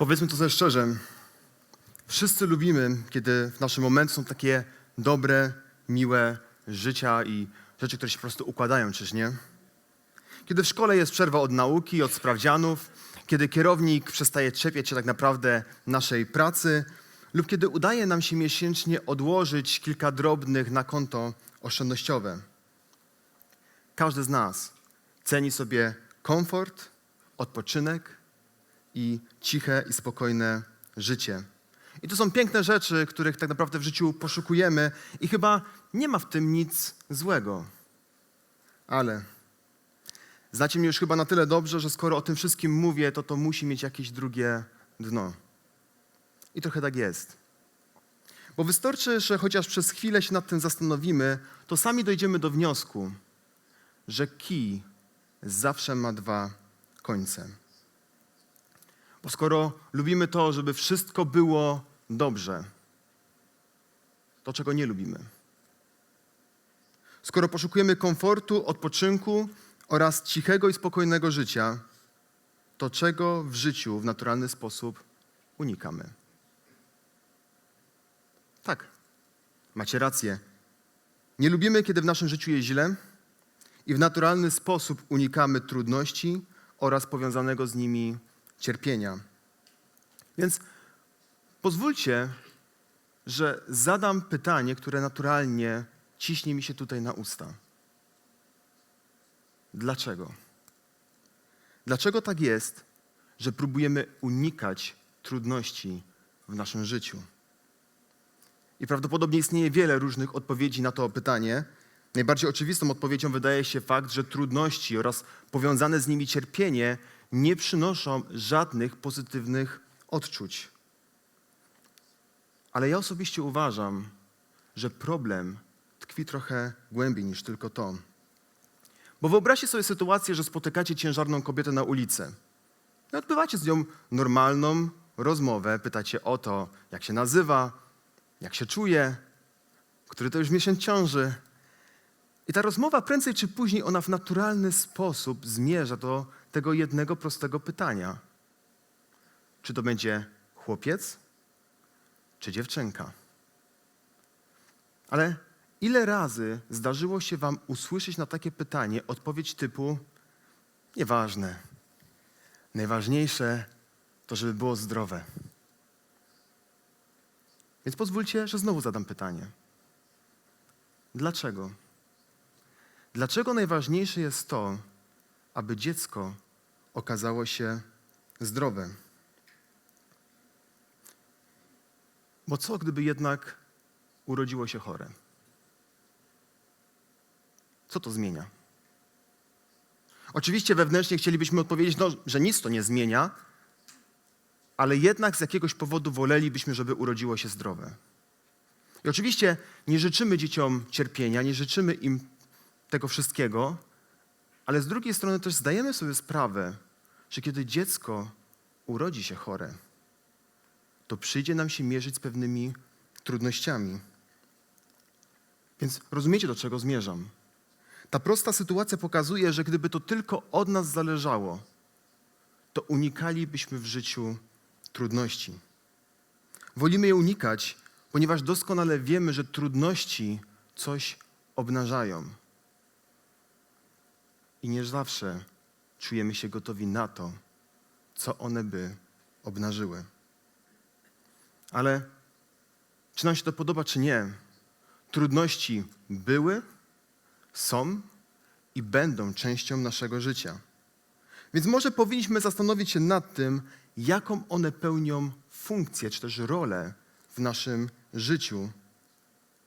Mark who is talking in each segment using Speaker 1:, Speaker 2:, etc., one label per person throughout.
Speaker 1: Powiedzmy to sobie szczerze. Wszyscy lubimy, kiedy w naszym momencie są takie dobre, miłe życia i rzeczy, które się po prostu układają, czyż nie? Kiedy w szkole jest przerwa od nauki, od sprawdzianów, kiedy kierownik przestaje czepiać się tak naprawdę naszej pracy, lub kiedy udaje nam się miesięcznie odłożyć kilka drobnych na konto oszczędnościowe. Każdy z nas ceni sobie komfort, odpoczynek i ciche i spokojne życie. I to są piękne rzeczy, których tak naprawdę w życiu poszukujemy, i chyba nie ma w tym nic złego. Ale znacie mnie już chyba na tyle dobrze, że skoro o tym wszystkim mówię, to to musi mieć jakieś drugie dno. I trochę tak jest. Bo wystarczy, że chociaż przez chwilę się nad tym zastanowimy, to sami dojdziemy do wniosku, że kij zawsze ma dwa końce. Bo skoro lubimy to, żeby wszystko było dobrze, to czego nie lubimy? Skoro poszukujemy komfortu, odpoczynku oraz cichego i spokojnego życia, to czego w życiu w naturalny sposób unikamy? Tak, macie rację. Nie lubimy, kiedy w naszym życiu jest źle i w naturalny sposób unikamy trudności oraz powiązanego z nimi cierpienia. Więc pozwólcie, że zadam pytanie, które naturalnie ciśnie mi się tutaj na usta. Dlaczego? Dlaczego tak jest, że próbujemy unikać trudności w naszym życiu? I prawdopodobnie istnieje wiele różnych odpowiedzi na to pytanie. Najbardziej oczywistą odpowiedzią wydaje się fakt, że trudności oraz powiązane z nimi cierpienie nie przynoszą żadnych pozytywnych odczuć. Ale ja osobiście uważam, że problem tkwi trochę głębiej niż tylko to. Bo wyobraźcie sobie sytuację, że spotykacie ciężarną kobietę na ulicy. No, odbywacie z nią normalną rozmowę, pytacie o to, jak się nazywa, jak się czuje, który to już miesiąc ciąży. I ta rozmowa prędzej czy później ona w naturalny sposób zmierza do tego jednego prostego pytania. Czy to będzie chłopiec, czy dziewczynka? Ale ile razy zdarzyło się wam usłyszeć na takie pytanie odpowiedź typu nieważne. Najważniejsze to, żeby było zdrowe. Więc pozwólcie, że znowu zadam pytanie. Dlaczego? Dlaczego najważniejsze jest to, aby dziecko okazało się zdrowe? Bo co, gdyby jednak urodziło się chore? Co to zmienia? Oczywiście wewnętrznie chcielibyśmy odpowiedzieć, no, że nic to nie zmienia, ale jednak z jakiegoś powodu wolelibyśmy, żeby urodziło się zdrowe. I oczywiście nie życzymy dzieciom cierpienia, nie życzymy im tego wszystkiego, ale z drugiej strony też zdajemy sobie sprawę, że kiedy dziecko urodzi się chore, to przyjdzie nam się mierzyć z pewnymi trudnościami. Więc rozumiecie, do czego zmierzam. Ta prosta sytuacja pokazuje, że gdyby to tylko od nas zależało, to unikalibyśmy w życiu trudności. Wolimy je unikać, ponieważ doskonale wiemy, że trudności coś obnażają. I nie zawsze czujemy się gotowi na to, co one by obnażyły. Ale czy nam się to podoba, czy nie, trudności były, są i będą częścią naszego życia. Więc może powinniśmy zastanowić się nad tym, jaką one pełnią funkcję, czy też rolę w naszym życiu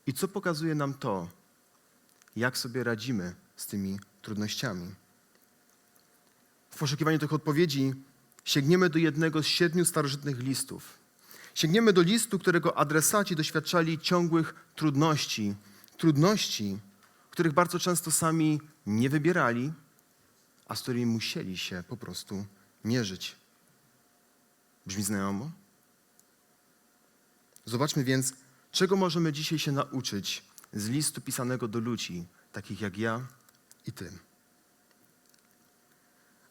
Speaker 1: i co pokazuje nam to, jak sobie radzimy z tymi trudnościami. W poszukiwaniu tych odpowiedzi sięgniemy do jednego z siedmiu starożytnych listów. Sięgniemy do listu, którego adresaci doświadczali ciągłych trudności, trudności, których bardzo często sami nie wybierali, a z którymi musieli się po prostu mierzyć. Brzmi znajomo? Zobaczmy więc, czego możemy dzisiaj się nauczyć z listu pisanego do ludzi, takich jak ja i ty.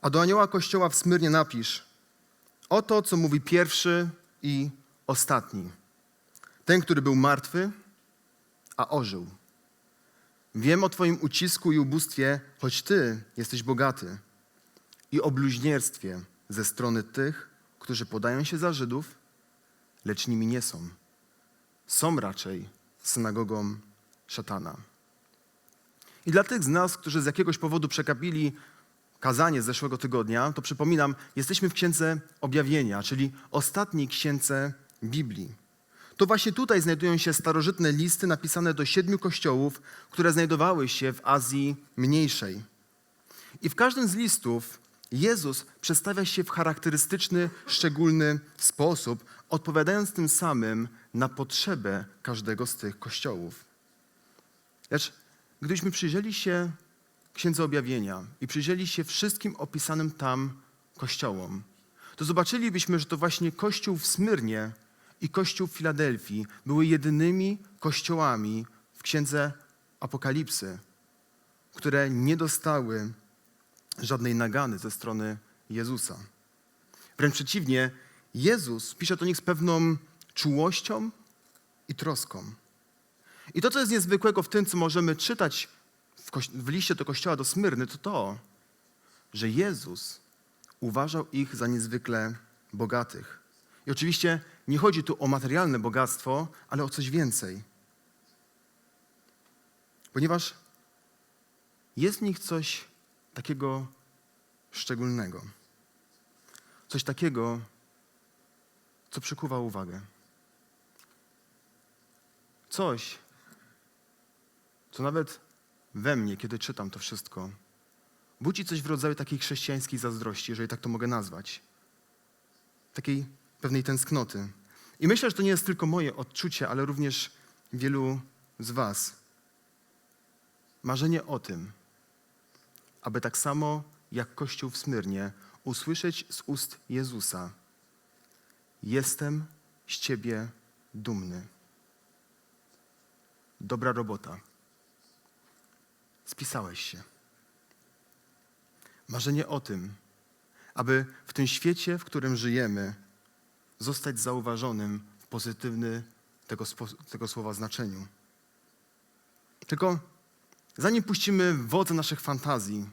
Speaker 1: A do anioła kościoła w Smyrnie napisz: Oto, co mówi pierwszy i ostatni. Ten, który był martwy, a ożył. Wiem o Twoim ucisku i ubóstwie, choć Ty jesteś bogaty, i o bluźnierstwie ze strony tych, którzy podają się za Żydów, lecz nimi nie są. Są raczej synagogą szatana. I dla tych z nas, którzy z jakiegoś powodu przekapili kazanie z zeszłego tygodnia, to przypominam, jesteśmy w Księdze Objawienia, czyli ostatniej księdze Biblii. To właśnie tutaj znajdują się starożytne listy napisane do siedmiu kościołów, które znajdowały się w Azji Mniejszej. I w każdym z listów Jezus przedstawia się w charakterystyczny, szczególny sposób, odpowiadając tym samym na potrzebę każdego z tych kościołów. Lecz gdybyśmy przyjrzeli się Księdze Objawienia i przyjrzeli się wszystkim opisanym tam kościołom, to zobaczylibyśmy, że to właśnie kościół w Smyrnie i kościół w Filadelfii były jedynymi kościołami w Księdze Apokalipsy, które nie dostały żadnej nagany ze strony Jezusa. Wręcz przeciwnie, Jezus pisze do nich z pewną czułością i troską. I to, co jest niezwykłego w tym, co możemy czytać w, w liście do kościoła do Smyrny, to to, że Jezus uważał ich za niezwykle bogatych. I oczywiście nie chodzi tu o materialne bogactwo, ale o coś więcej. Ponieważ jest w nich coś takiego szczególnego. Coś takiego, co przykuwa uwagę. Coś, co nawet we mnie, kiedy czytam to wszystko, budzi coś w rodzaju takiej chrześcijańskiej zazdrości, jeżeli tak to mogę nazwać. Takiej pewnej tęsknoty. I myślę, że to nie jest tylko moje odczucie, ale również wielu z Was. Marzenie o tym, aby tak samo jak Kościół w Smyrnie usłyszeć z ust Jezusa: Jestem z Ciebie dumny. Dobra robota. Spisałeś się. Marzenie o tym, aby w tym świecie, w którym żyjemy, zostać zauważonym w pozytywny tego, tego słowa znaczeniu. Tylko zanim puścimy wodze naszych fantazji,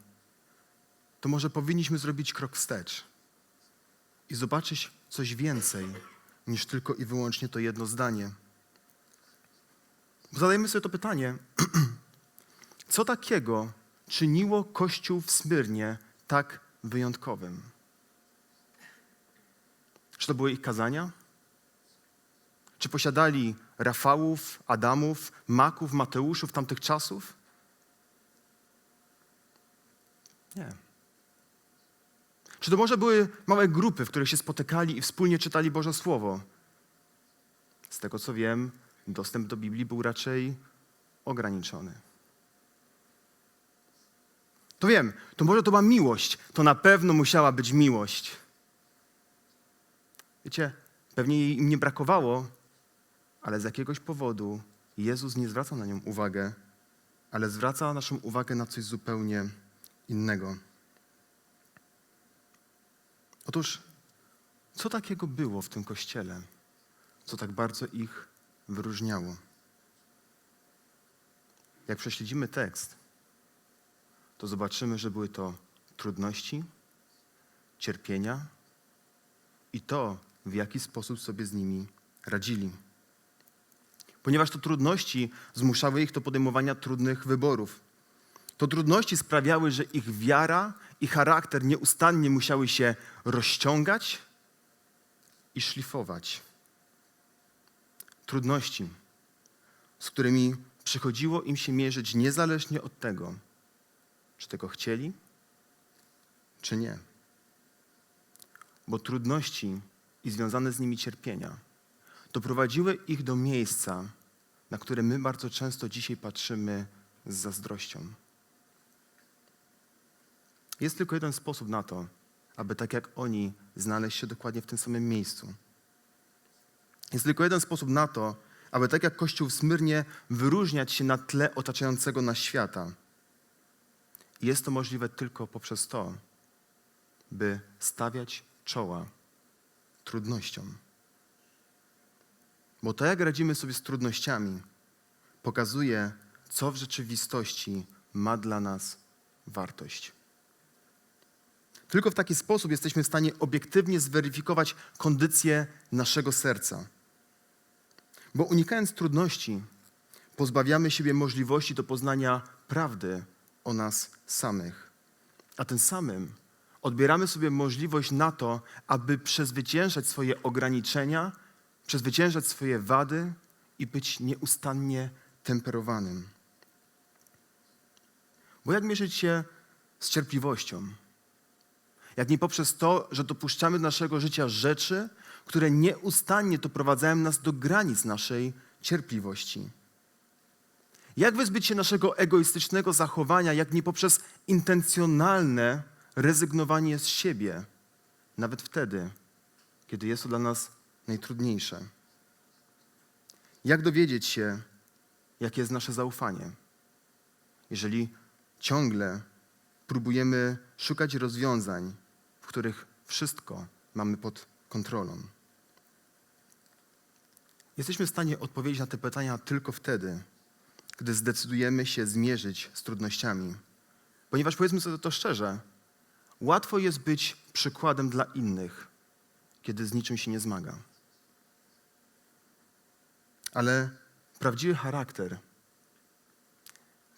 Speaker 1: to może powinniśmy zrobić krok wstecz i zobaczyć coś więcej niż tylko i wyłącznie to jedno zdanie. Zadajmy sobie to pytanie, co takiego czyniło Kościół w Smyrnie tak wyjątkowym? Czy to były ich kazania? Czy posiadali Rafałów, Adamów, Maków, Mateuszów tamtych czasów? Nie. Czy to może były małe grupy, w których się spotykali i wspólnie czytali Boże Słowo? Z tego co wiem, dostęp do Biblii był raczej ograniczony. To wiem, to może to była miłość. To na pewno musiała być miłość. Wiecie, pewnie jej im nie brakowało, ale z jakiegoś powodu Jezus nie zwraca na nią uwagę, ale zwraca naszą uwagę na coś zupełnie innego. Otóż, co takiego było w tym kościele, co tak bardzo ich wyróżniało? Jak prześledzimy tekst, to zobaczymy, że były to trudności, cierpienia i to, w jaki sposób sobie z nimi radzili. Ponieważ to trudności zmuszały ich do podejmowania trudnych wyborów. To trudności sprawiały, że ich wiara i charakter nieustannie musiały się rozciągać i szlifować. Trudności, z którymi przychodziło im się mierzyć niezależnie od tego, czy tego chcieli, czy nie. Bo trudności i związane z nimi cierpienia doprowadziły ich do miejsca, na które my bardzo często dzisiaj patrzymy z zazdrością. Jest tylko jeden sposób na to, aby tak jak oni znaleźć się dokładnie w tym samym miejscu. Jest tylko jeden sposób na to, aby tak jak Kościół w Smyrnie wyróżniać się na tle otaczającego nas świata. Jest to możliwe tylko poprzez to, by stawiać czoła trudnością. Bo to, jak radzimy sobie z trudnościami, pokazuje, co w rzeczywistości ma dla nas wartość. Tylko w taki sposób jesteśmy w stanie obiektywnie zweryfikować kondycję naszego serca. Bo unikając trudności, pozbawiamy siebie możliwości do poznania prawdy o nas samych. A tym samym odbieramy sobie możliwość na to, aby przezwyciężać swoje ograniczenia, przezwyciężać swoje wady i być nieustannie temperowanym. Bo jak mierzyć się z cierpliwością? Jak nie poprzez to, że dopuszczamy do naszego życia rzeczy, które nieustannie doprowadzają nas do granic naszej cierpliwości. Jak wyzbyć się naszego egoistycznego zachowania, jak nie poprzez intencjonalne rezygnowanie z siebie, nawet wtedy, kiedy jest to dla nas najtrudniejsze? Jak dowiedzieć się, jakie jest nasze zaufanie? Jeżeli ciągle próbujemy szukać rozwiązań, w których wszystko mamy pod kontrolą. Jesteśmy w stanie odpowiedzieć na te pytania tylko wtedy, gdy zdecydujemy się zmierzyć z trudnościami. Ponieważ powiedzmy sobie to szczerze, łatwo jest być przykładem dla innych, kiedy z niczym się nie zmaga. Ale prawdziwy charakter,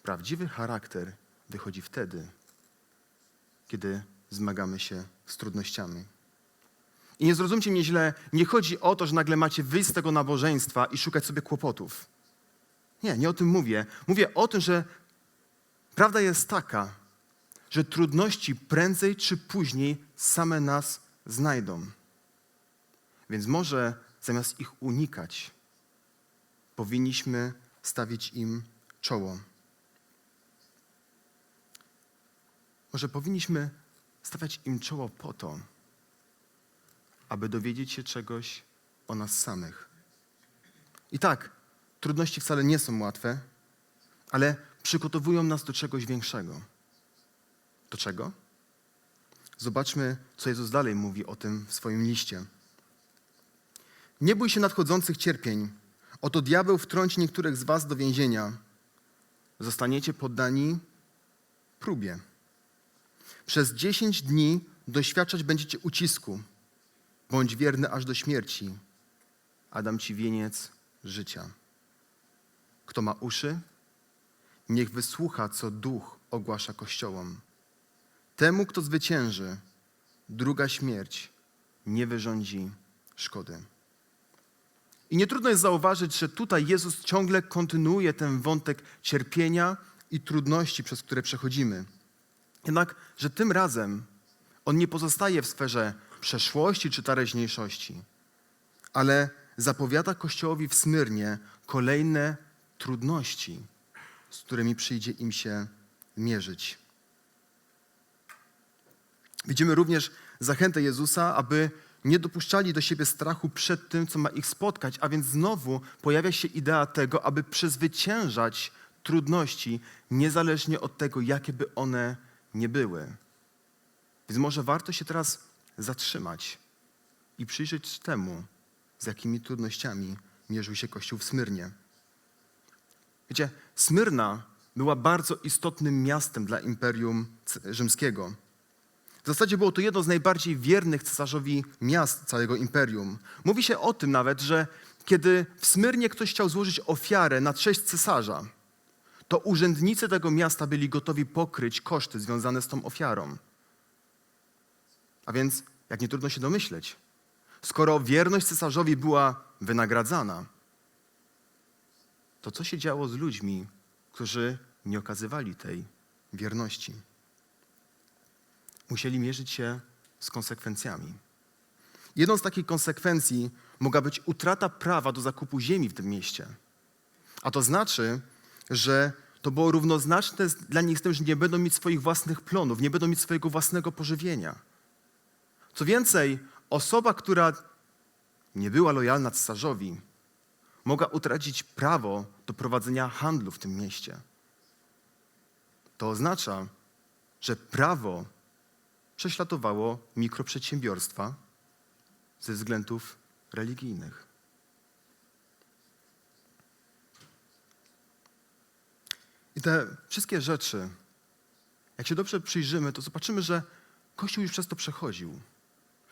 Speaker 1: prawdziwy charakter wychodzi wtedy, kiedy zmagamy się z trudnościami. I nie zrozumcie mnie źle, nie chodzi o to, że nagle macie wyjść z tego nabożeństwa i szukać sobie kłopotów. Nie, nie o tym mówię. Mówię o tym, że prawda jest taka, że trudności prędzej czy później same nas znajdą. Więc może zamiast ich unikać, powinniśmy stawić im czoło. Może powinniśmy stawiać im czoło po to, aby dowiedzieć się czegoś o nas samych. I tak, trudności wcale nie są łatwe, ale przygotowują nas do czegoś większego. Do czego? Zobaczmy, co Jezus dalej mówi o tym w swoim liście. Nie bój się nadchodzących cierpień. Oto diabeł wtrąci niektórych z was do więzienia. Zostaniecie poddani próbie. Przez dziesięć dni doświadczać będziecie ucisku. Bądź wierny aż do śmierci, a dam ci wieniec życia. Kto ma uszy, niech wysłucha, co duch ogłasza kościołom. Temu, kto zwycięży, druga śmierć nie wyrządzi szkody. I nie trudno jest zauważyć, że tutaj Jezus ciągle kontynuuje ten wątek cierpienia i trudności, przez które przechodzimy. Jednak, że tym razem on nie pozostaje w sferze przeszłości czy teraźniejszości, ale zapowiada Kościołowi w Smyrnie kolejne trudności, z którymi przyjdzie im się mierzyć. Widzimy również zachętę Jezusa, aby nie dopuszczali do siebie strachu przed tym, co ma ich spotkać, a więc znowu pojawia się idea tego, aby przezwyciężać trudności, niezależnie od tego, jakie by one nie były. Więc może warto się teraz zatrzymać i przyjrzeć temu, z jakimi trudnościami mierzył się Kościół w Smyrnie. Wiecie, Smyrna była bardzo istotnym miastem dla Imperium Rzymskiego. W zasadzie było to jedno z najbardziej wiernych cesarzowi miast całego imperium. Mówi się o tym nawet, że kiedy w Smyrnie ktoś chciał złożyć ofiarę na cześć cesarza, to urzędnicy tego miasta byli gotowi pokryć koszty związane z tą ofiarą. A więc, jak nie trudno się domyśleć, skoro wierność cesarzowi była wynagradzana, to co się działo z ludźmi, którzy nie okazywali tej wierności? Musieli mierzyć się z konsekwencjami. Jedną z takich konsekwencji mogła być utrata prawa do zakupu ziemi w tym mieście. A to znaczy, że to było równoznaczne dla nich z tym, że nie będą mieć swoich własnych plonów, nie będą mieć swojego własnego pożywienia. Co więcej, osoba, która nie była lojalna cesarzowi, mogła utracić prawo do prowadzenia handlu w tym mieście. To oznacza, że prawo prześladowało mikroprzedsiębiorstwa, ze względów religijnych. I te wszystkie rzeczy, jak się dobrze przyjrzymy, to zobaczymy, że Kościół już przez to przechodził.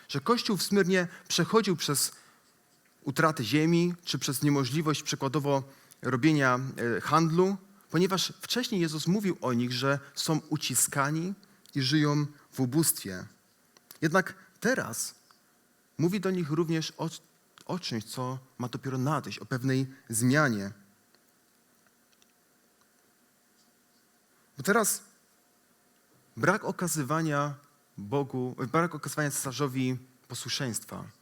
Speaker 1: Że Kościół w Smyrnie przechodził przez utratę ziemi, czy przez niemożliwość przykładowo robienia e, handlu, ponieważ wcześniej Jezus mówił o nich, że są uciskani i żyją w ubóstwie. Jednak teraz mówi do nich również o, o czymś, co ma dopiero nadejść, o pewnej zmianie. Bo teraz brak okazywania Bogu, brak okazywania cesarzowi posłuszeństwa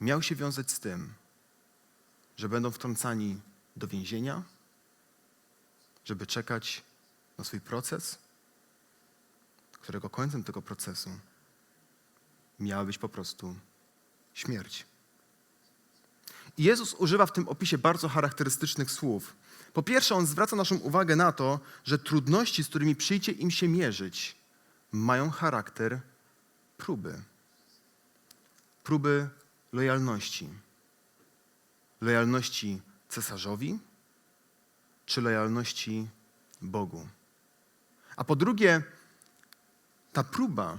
Speaker 1: miał się wiązać z tym, że będą wtrącani do więzienia, żeby czekać na swój proces, którego końcem tego procesu miała być po prostu śmierć. I Jezus używa w tym opisie bardzo charakterystycznych słów. Po pierwsze, on zwraca naszą uwagę na to, że trudności, z którymi przyjdzie im się mierzyć, mają charakter próby. Próby lojalności. Lojalności cesarzowi czy lojalności Bogu. A po drugie, ta próba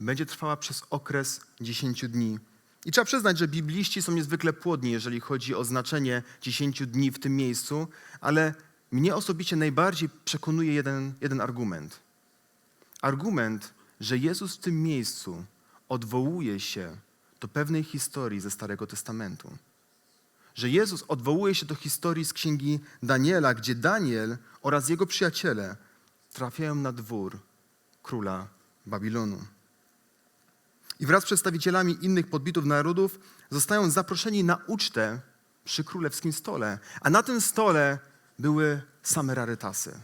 Speaker 1: będzie trwała przez okres 10 dni. I trzeba przyznać, że bibliści są niezwykle płodni, jeżeli chodzi o znaczenie 10 dni w tym miejscu, ale mnie osobiście najbardziej przekonuje jeden, jeden argument. Argument, że Jezus w tym miejscu odwołuje się do pewnej historii ze Starego Testamentu. Że Jezus odwołuje się do historii z księgi Daniela, gdzie Daniel oraz jego przyjaciele trafiają na dwór króla Babilonu. I wraz z przedstawicielami innych podbitów narodów zostają zaproszeni na ucztę przy królewskim stole. A na tym stole były same rarytasy.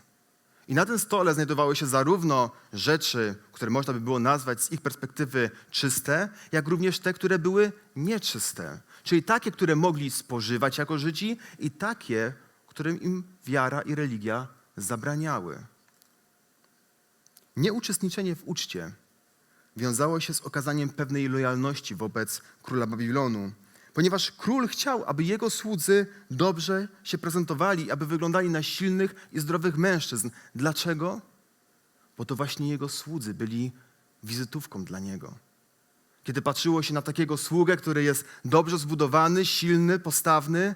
Speaker 1: I na tym stole znajdowały się zarówno rzeczy, które można by było nazwać z ich perspektywy czyste, jak również te, które były nieczyste. Czyli takie, które mogli spożywać jako Żydzi i takie, którym im wiara i religia zabraniały. Nieuczestniczenie w uczcie wiązało się z okazaniem pewnej lojalności wobec króla Babilonu, ponieważ król chciał, aby jego słudzy dobrze się prezentowali, aby wyglądali na silnych i zdrowych mężczyzn. Dlaczego? Bo to właśnie jego słudzy byli wizytówką dla niego. Kiedy patrzyło się na takiego sługę, który jest dobrze zbudowany, silny, postawny,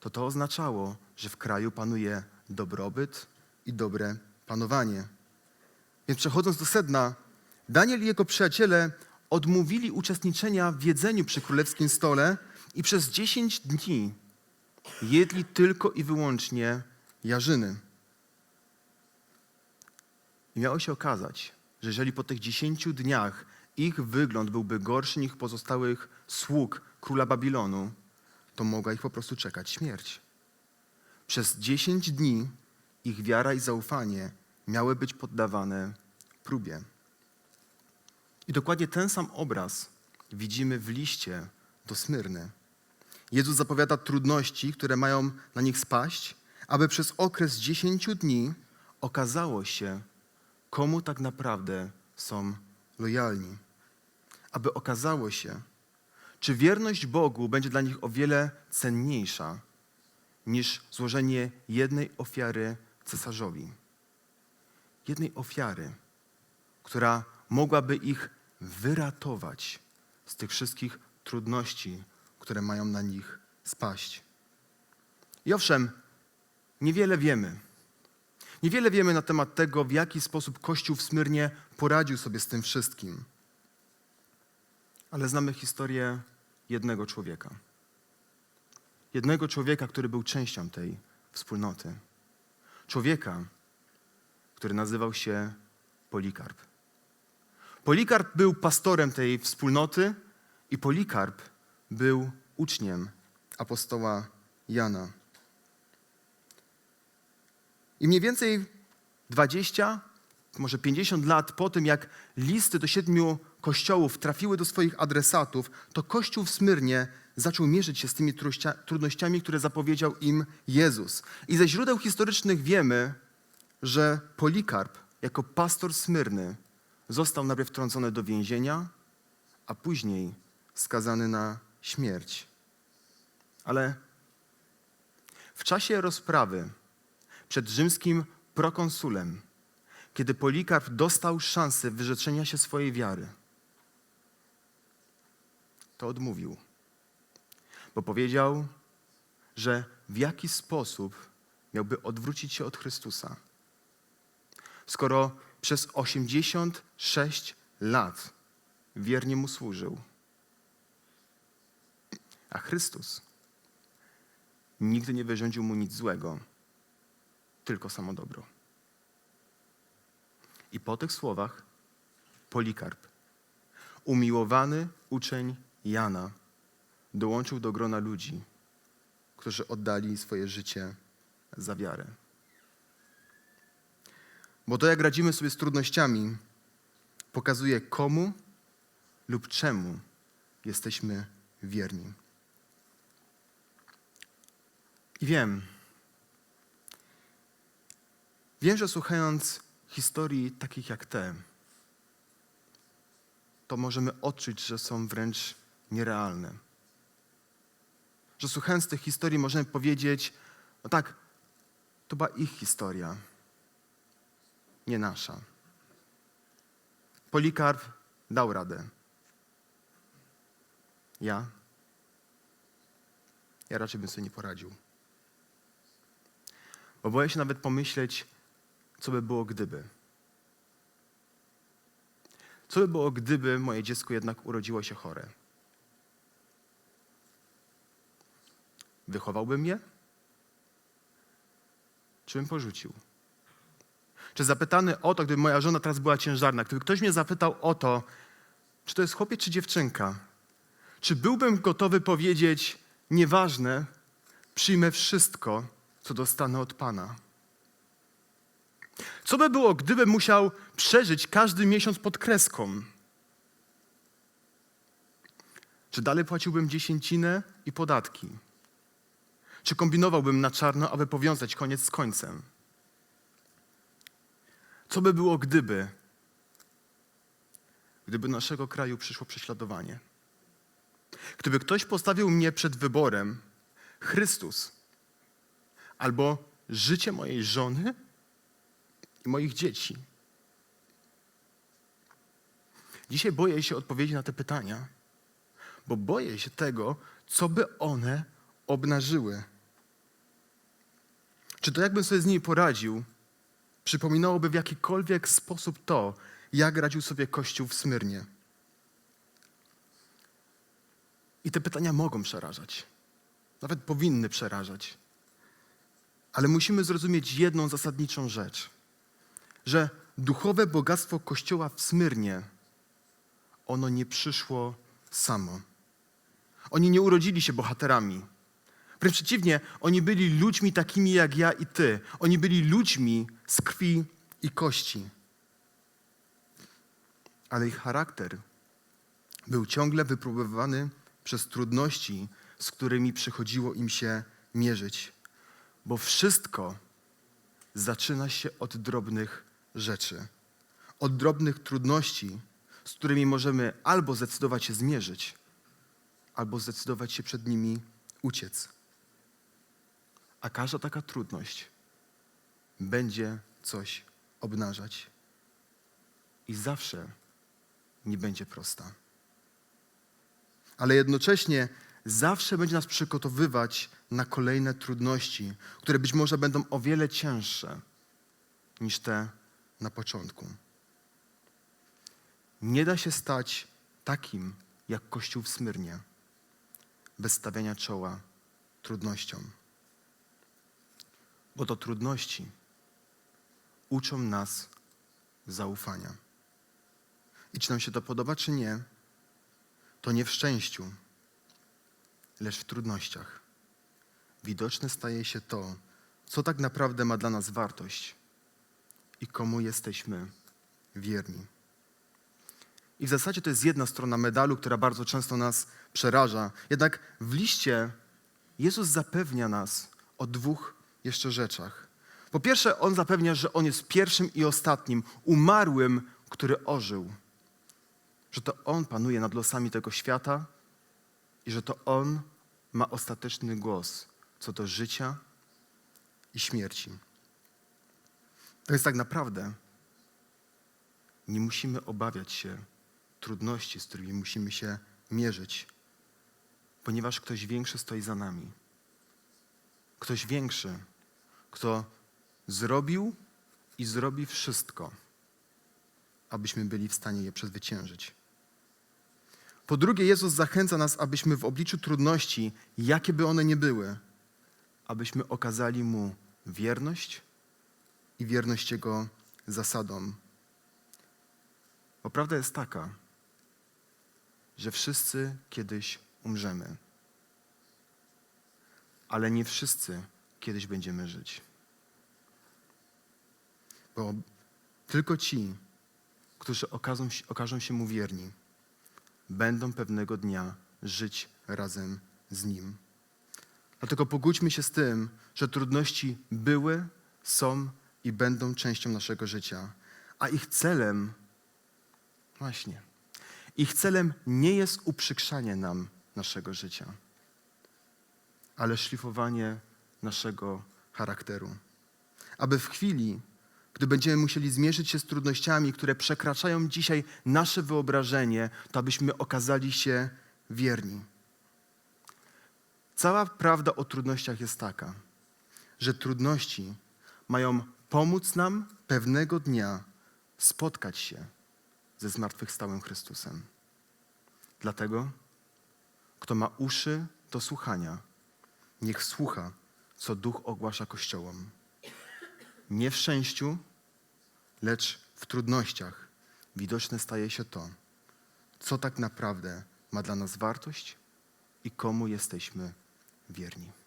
Speaker 1: to to oznaczało, że w kraju panuje dobrobyt i dobre panowanie. Więc przechodząc do sedna, Daniel i jego przyjaciele odmówili uczestniczenia w jedzeniu przy królewskim stole i przez 10 dni jedli tylko i wyłącznie jarzyny. I miało się okazać, że jeżeli po tych 10 dniach ich wygląd byłby gorszy niż pozostałych sług króla Babilonu, to mogła ich po prostu czekać śmierć. Przez 10 dni ich wiara i zaufanie miały być poddawane próbie. I dokładnie ten sam obraz widzimy w liście do Smyrny. Jezus zapowiada trudności, które mają na nich spaść, aby przez okres 10 dni okazało się, komu tak naprawdę są lojalni. Aby okazało się, czy wierność Bogu będzie dla nich o wiele cenniejsza niż złożenie jednej ofiary cesarzowi. Jednej ofiary, która mogłaby ich wyratować z tych wszystkich trudności, które mają na nich spaść. I owszem, niewiele wiemy. Niewiele wiemy na temat tego, w jaki sposób Kościół w Smyrnie poradził sobie z tym wszystkim. Ale znamy historię jednego człowieka. Jednego człowieka, który był częścią tej wspólnoty. Człowieka, który nazywał się Polikarp. Polikarp był pastorem tej wspólnoty i Polikarp był uczniem apostoła Jana. I mniej więcej 20, może 50 lat po tym, jak listy do siedmiu kościołów trafiły do swoich adresatów, to kościół w Smyrnie zaczął mierzyć się z tymi trudnościami, które zapowiedział im Jezus. I ze źródeł historycznych wiemy, że Polikarp jako pastor Smyrny został najpierw wtrącony do więzienia, a później skazany na śmierć. Ale w czasie rozprawy przed rzymskim prokonsulem, kiedy Polikarp dostał szansę wyrzeczenia się swojej wiary, to odmówił, bo powiedział, że w jaki sposób miałby odwrócić się od Chrystusa, skoro przez 86 lat wiernie mu służył. A Chrystus nigdy nie wyrządził mu nic złego, tylko samo dobro. I po tych słowach Polikarp, umiłowany uczeń Jana, dołączył do grona ludzi, którzy oddali swoje życie za wiarę. Bo to, jak radzimy sobie z trudnościami, pokazuje komu lub czemu jesteśmy wierni. I wiem, wiem, że słuchając historii takich jak te, to możemy odczuć, że są wręcz nierealne. Że słuchając tych historii możemy powiedzieć, no tak, to była ich historia, nie nasza. Polikarp dał radę. Ja? Ja raczej bym sobie nie poradził. Bo boję się nawet pomyśleć, co by było gdyby. Co by było, gdyby moje dziecko jednak urodziło się chore? Wychowałbym je? Czy bym porzucił? Czy zapytany o to, gdyby moja żona teraz była ciężarna, gdyby ktoś mnie zapytał o to, czy to jest chłopiec czy dziewczynka, czy byłbym gotowy powiedzieć, nieważne, przyjmę wszystko, co dostanę od Pana? Co by było, gdybym musiał przeżyć każdy miesiąc pod kreską? Czy dalej płaciłbym dziesięcinę i podatki? Czy kombinowałbym na czarno, aby powiązać koniec z końcem? Co by było, gdyby, gdyby naszego kraju przyszło prześladowanie? Gdyby ktoś postawił mnie przed wyborem Chrystus albo życie mojej żony i moich dzieci. Dzisiaj boję się odpowiedzi na te pytania, bo boję się tego, co by one obnażyły. Czy to, jakbym sobie z nimi poradził, przypominałoby w jakikolwiek sposób to, jak radził sobie Kościół w Smyrnie? I te pytania mogą przerażać. Nawet powinny przerażać. Ale musimy zrozumieć jedną zasadniczą rzecz, że duchowe bogactwo Kościoła w Smyrnie, ono nie przyszło samo. Oni nie urodzili się bohaterami. Wręcz przeciwnie, oni byli ludźmi takimi jak ja i ty. Oni byli ludźmi z krwi i kości. Ale ich charakter był ciągle wypróbowany przez trudności, z którymi przychodziło im się mierzyć. Bo wszystko zaczyna się od drobnych rzeczy, od drobnych trudności, z którymi możemy albo zdecydować się zmierzyć, albo zdecydować się przed nimi uciec. A każda taka trudność będzie coś obnażać. I zawsze nie będzie prosta. Ale jednocześnie zawsze będzie nas przygotowywać na kolejne trudności, które być może będą o wiele cięższe niż te na początku. Nie da się stać takim jak Kościół w Smyrnie, bez stawiania czoła trudnościom. Bo to trudności uczą nas zaufania. I czy nam się to podoba, czy nie, to nie w szczęściu, lecz w trudnościach. Widoczne staje się to, co tak naprawdę ma dla nas wartość i komu jesteśmy wierni. I w zasadzie to jest jedna strona medalu, która bardzo często nas przeraża. Jednak w liście Jezus zapewnia nas o dwóch jeszcze rzeczach. Po pierwsze, On zapewnia, że On jest pierwszym i ostatnim, umarłym, który ożył. Że to On panuje nad losami tego świata i że to On ma ostateczny głos co do życia i śmierci. To jest tak naprawdę, nie musimy obawiać się trudności, z którymi musimy się mierzyć, ponieważ ktoś większy stoi za nami. Ktoś większy, kto zrobił i zrobi wszystko, abyśmy byli w stanie je przezwyciężyć. Po drugie, Jezus zachęca nas, abyśmy w obliczu trudności, jakie by one nie były, abyśmy okazali Mu wierność i wierność Jego zasadom. Bo prawda jest taka, że wszyscy kiedyś umrzemy, ale nie wszyscy kiedyś będziemy żyć. Bo tylko ci, którzy okażą się, okażą się Mu wierni, będą pewnego dnia żyć razem z Nim. Dlatego pogódźmy się z tym, że trudności były, są i będą częścią naszego życia, a ich celem, właśnie, ich celem nie jest uprzykrzanie nam naszego życia, ale szlifowanie naszego charakteru. Aby w chwili, gdy będziemy musieli zmierzyć się z trudnościami, które przekraczają dzisiaj nasze wyobrażenie, to abyśmy okazali się wierni. Cała prawda o trudnościach jest taka, że trudności mają pomóc nam pewnego dnia spotkać się ze zmartwychwstałym Chrystusem. Dlatego, kto ma uszy do słuchania, niech słucha, co Duch ogłasza Kościołom. Nie w szczęściu, lecz w trudnościach widoczne staje się to, co tak naprawdę ma dla nas wartość i komu jesteśmy wierni.